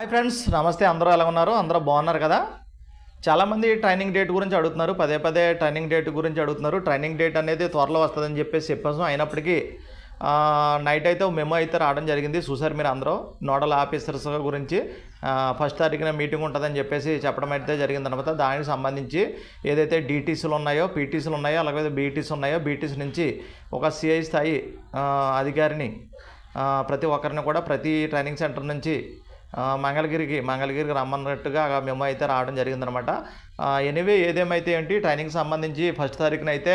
Hi friends నమస్తే. అందరూ ఎలా ఉన్నారు? అందరూ బాగున్నారు కదా? చాలామంది ట్రైనింగ్ డేట్ గురించి అడుగుతున్నారు. పదే పదే ట్రైనింగ్ డేట్ గురించి అడుగుతున్నారు. ట్రైనింగ్ డేట్ అనేది త్వరలో వస్తుందని చెప్పేసి చెప్పాము అయినప్పటికీ నైట్ అయితే మెమో అయితే రావడం జరిగింది. చూసారు మీరు అందరూ. నోడల్ ఆఫీసర్స్ గురించి ఫస్ట్ తారీఖున మీటింగ్ ఉంటుందని చెప్పేసి చెప్పడం అయితే జరిగిందనమాట దానికి సంబంధించి ఏదైతే డీటీసీలు ఉన్నాయో పీటీసీలు ఉన్నాయో అలాగే బీటీసీ ఉన్నాయో బీటీసీ నుంచి ఒక సిఐ స్థాయి అధికారిని ప్రతి ఒక్కరిని కూడా ప్రతి ట్రైనింగ్ సెంటర్ నుంచి మంగళగిరికి మంగళగిరికి రమ్మన్నట్టుగా మేము అయితే రావడం జరిగిందనమాట ఎనీవే ఏదేమైతే ఏంటి ట్రైనింగ్ సంబంధించి ఫస్ట్ తారీఖున అయితే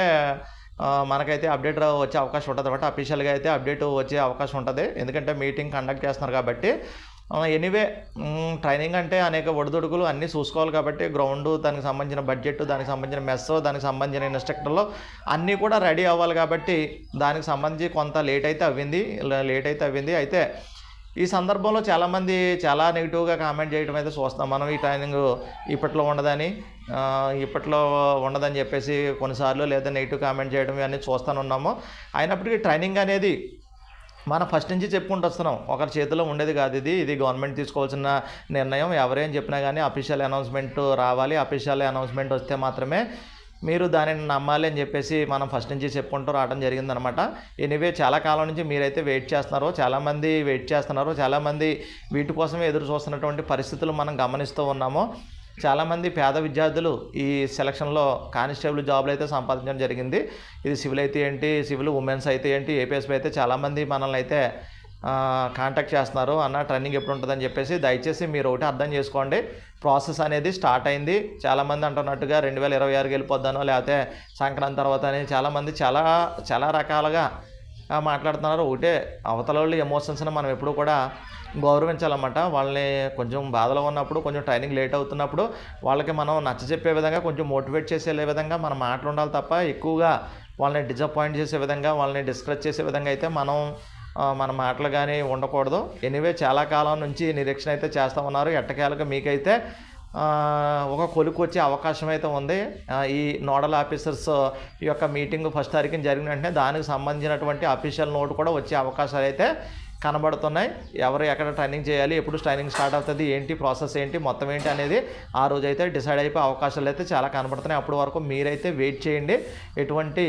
మనకైతే అప్డేట్ వచ్చే అవకాశం ఉంటుంది అనమాట అఫీషియల్గా అయితే అప్డేట్ వచ్చే అవకాశం ఉంటుంది. ఎందుకంటే మీటింగ్ కండక్ట్ చేస్తున్నారు కాబట్టి ఎనీవే ట్రైనింగ్ అంటే అనేక ఒడిదొడుకులు అన్నీ చూసుకోవాలి కాబట్టి గ్రౌండ్ దానికి సంబంధించిన బడ్జెట్ దానికి సంబంధించిన మెస్ దానికి సంబంధించిన ఇన్స్ట్రక్టర్లు అన్నీ కూడా రెడీ అవ్వాలి కాబట్టి దానికి సంబంధించి కొంత లేట్ అయితే అవ్వింది. లేట్ అయితే అవ్వింది. అయితే ఈ సందర్భంలో చాలామంది చాలా నెగిటివ్గా కామెంట్ చేయడం అయితే చూస్తాం మనం ఈ ట్రైనింగ్ ఇప్పట్లో ఉండదని ఇప్పట్లో ఉండదని చెప్పేసి కొన్నిసార్లు లేదా నెగిటివ్ కామెంట్ చేయడం ఇవన్నీ చూస్తూనే ఉన్నాము. అయినప్పటికీ ట్రైనింగ్ అనేది మనం ఫస్ట్ నుంచి చెప్పుకుంటూ వస్తున్నాం. ఒకరి చేతిలో ఉండేది కాదు ఇది. ఇది గవర్నమెంట్ తీసుకోవాల్సిన నిర్ణయం. ఎవరేం చెప్పినా కానీ అఫీషియల్ అనౌన్స్మెంట్ రావాలి. అఫీషియల్ అనౌన్స్మెంట్ వస్తే మాత్రమే మీరు దానిని నమ్మాలి అని చెప్పేసి మనం ఫస్ట్ నుంచి చెప్పుకుంటూ రావడం జరిగిందనమాట. ఎనీవే చాలా కాలం నుంచి మీరైతే వెయిట్ చేస్తున్నారు చాలామంది వెయిట్ చేస్తున్నారు చాలామంది వీటి కోసమే ఎదురు చూస్తున్నటువంటి పరిస్థితులు మనం గమనిస్తూ ఉన్నాము. చాలామంది పేద విద్యార్థులు ఈ సెలక్షన్లో కానిస్టేబుల్ జాబ్లు అయితే సంపాదించడం జరిగింది. ఇది సివిల్ అయితే ఏంటి సివిల్ ఉమెన్స్ అయితే ఏంటి ఏపీఎస్పీ అయితే చాలామంది మనల్ని అయితే కాంటాక్ట్ చేస్తున్నారు అన్న ట్రైనింగ్ ఎప్పుడు ఉంటుందని చెప్పేసి దయచేసి మీరు ఒకటి అర్థం చేసుకోండి. ప్రాసెస్ అనేది స్టార్ట్ అయింది. చాలామంది అంటున్నట్టుగా రెండు వేల ఇరవై ఆరుకి వెళ్ళిపోద్దానో లేకపోతే సంక్రాంతి తర్వాత అని చాలామంది చాలా చాలా రకాలుగా మాట్లాడుతున్నారు. ఒకటే అవతల వాళ్ళు ఎమోషన్స్ని మనం ఎప్పుడు కూడా గౌరవించాలన్నమాట. వాళ్ళని కొంచెం బాధలో ఉన్నప్పుడు కొంచెం ట్రైనింగ్ లేట్ అవుతున్నప్పుడు వాళ్ళకి మనం నచ్చ చెప్పే విధంగా కొంచెం మోటివేట్ చేసే విధంగా మన మాటలు ఉండాలి తప్ప ఎక్కువగా వాళ్ళని డిసప్పాయింట్ చేసే విధంగా వాళ్ళని డిస్కరేజ్ చేసే విధంగా అయితే మనం మన మాటలు కానీ ఉండకూడదు. ఎనీవే చాలా కాలం నుంచి నిరీక్షణ అయితే చేస్తూ ఉన్నారు. ఎట్టకేలకు మీకైతే ఒక కొలుకు వచ్చే అవకాశం అయితే ఉంది. ఈ నోడల్ ఆఫీసర్స్ యొక్క మీటింగ్ ఫస్ట్ తారీఖున జరిగిన వెంటనే దానికి సంబంధించినటువంటి అఫీషియల్ నోట్ కూడా వచ్చే అవకాశాలు అయితే కనబడుతున్నాయి. ఎవరు ఎక్కడ ట్రైనింగ్ చేయాలి ఎప్పుడు ట్రైనింగ్ స్టార్ట్ అవుతుంది ఏంటి ప్రాసెస్ ఏంటి మొత్తం ఏంటి అనేది ఆ రోజు అయితే డిసైడ్ అయిపోయే అవకాశాలు అయితే చాలా కనబడుతున్నాయి. అప్పటి వరకు మీరైతే వెయిట్ చేయండి. ఎటువంటి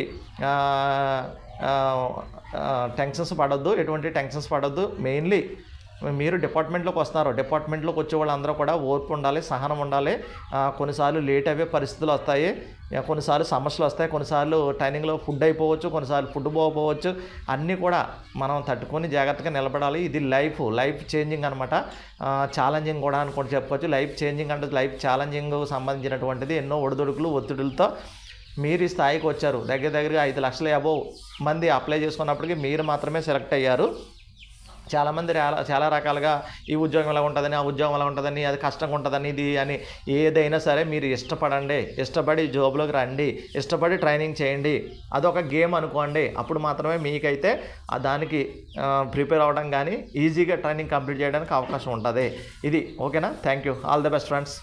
టెన్షన్స్ పడద్దు. ఎటువంటి టెన్షన్స్ పడద్దు. మెయిన్లీ మీరు డిపార్ట్మెంట్లోకి వస్తున్నారు. డిపార్ట్మెంట్లోకి వచ్చే వాళ్ళందరూ కూడా ఓర్పు ఉండాలి సహనం ఉండాలి. కొన్నిసార్లు లేట్ అయ్యే పరిస్థితులు వస్తాయి. కొన్నిసార్లు సమస్యలు వస్తాయి. కొన్నిసార్లు టైనింగ్లో ఫుడ్ అయిపోవచ్చు కొన్నిసార్లు ఫుడ్ పోకపోవచ్చు. అన్నీ కూడా మనం తట్టుకొని జాగ్రత్తగా నిలబడాలి. ఇది లైఫ్ లైఫ్ చేంజింగ్ అనమాట ఛాలెంజింగ్ కూడా అని చెప్పుకోవచ్చు. లైఫ్ చేంజింగ్ అంటే లైఫ్ ఛాలెంజింగ్ సంబంధించినటువంటిది ఎన్నో ఒడిదుడుకులు ఒత్తిడులతో మీరు ఈ స్థాయికి వచ్చారు. దగ్గర దగ్గరగా ఐదు లక్షల యాభై మంది అప్లై చేసుకున్నప్పటికీ మీరు మాత్రమే సెలెక్ట్ అయ్యారు. చాలామంది చాలా రకాలుగా ఈ ఉద్యోగం ఎలా ఉంటుందని ఆ ఉద్యోగం ఎలా ఉంటుందని అది కష్టంగా ఉంటుందని ఇది అని ఏదైనా సరే మీరు ఇష్టపడండి. ఇష్టపడి జాబ్లోకి రండి. ఇష్టపడి ట్రైనింగ్ చేయండి. అదొక గేమ్ అనుకోండి. అప్పుడు మాత్రమే మీకైతే దానికి ప్రిపేర్ అవ్వడం కానీ ఈజీగా ట్రైనింగ్ కంప్లీట్ చేయడానికి అవకాశం ఉంటుంది. ఇది ఓకేనా? Thank you all the best friends.